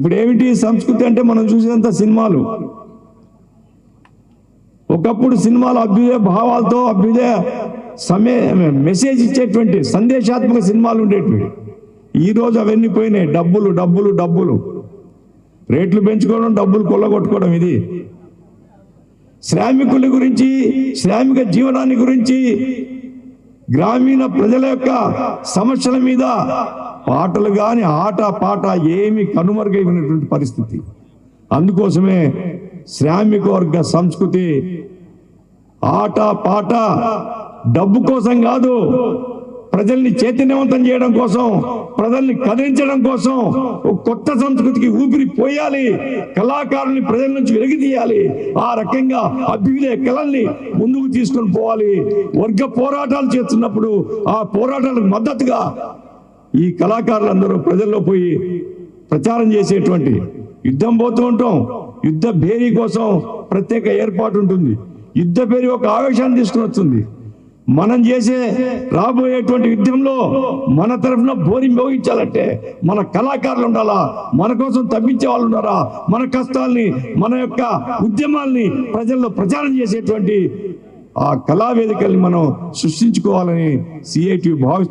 ఇప్పుడు ఏమిటి సంస్కృతి అంటే మనం చూసినంత సినిమాలు? ఒకప్పుడు సినిమాలు అభ్యుదయ భావాలతో అభ్యుదయ సమయ మెసేజ్ ఇచ్చేటువంటి సందేశాత్మక సినిమాలు ఉండేటివి. ఈ రోజు అవన్నీ పోయినాయి. డబ్బులు డబ్బులు డబ్బులు. రేట్లు పెంచుకోవడం డబ్బులు కొల్లగొట్టుకోవడం ఇది. శ్రామికుల గురించి శ్రామిక జీవనాన్ని గురించి గ్రామీణ ప్రజల యొక్క సమస్యల మీద పాటలు కానీ ఆట పాట ఏమి కనుమరుగైనటువంటి పరిస్థితి. అందుకోసమే శ్రామిక వర్గ సంస్కృతి ఆట పాట డబ్బు కోసం కాదు ప్రజల్ని చైతన్యవంతం చేయడం కోసం ప్రజల్ని కదిలించడం కోసం ఒక కొత్త సంస్కృతికి ఊపిరి పోయాలి కళాకారుల్ని ప్రజల నుంచి వెలిగితీయాలి ఆ రకంగా అభ్యుదయ కళల్ని ముందుకు తీసుకొని పోవాలి. వర్గ పోరాటాలు చేస్తున్నప్పుడు ఆ పోరాటాలకు మద్దతుగా ఈ కళాకారులందరూ ప్రజల్లో పోయి ప్రచారం చేసేటువంటి యుద్ధం పోతూ ఉంటాం. యుద్ధ భేరీ కోసం ప్రత్యేక ఏర్పాటు ఉంటుంది. యుద్ధ భేరీ ఒక ఆవేశాన్ని తీసుకుని వస్తుంది. మనం చేసే రాబోయేటువంటి యుద్ధంలో మన తరఫున బోరి మోగించాలంటే మన కళాకారులు ఉండాలా? మన కోసం తప్పించే వాళ్ళు ఉన్నారా? మన కష్టాల్ని మన యొక్క ఉద్యమాల్ని ప్రజల్లో ప్రచారం చేసేటువంటి ఆ కళా వేదికల్ని మనం సృష్టించుకోవాలని సిఐటి భావిస్తుంది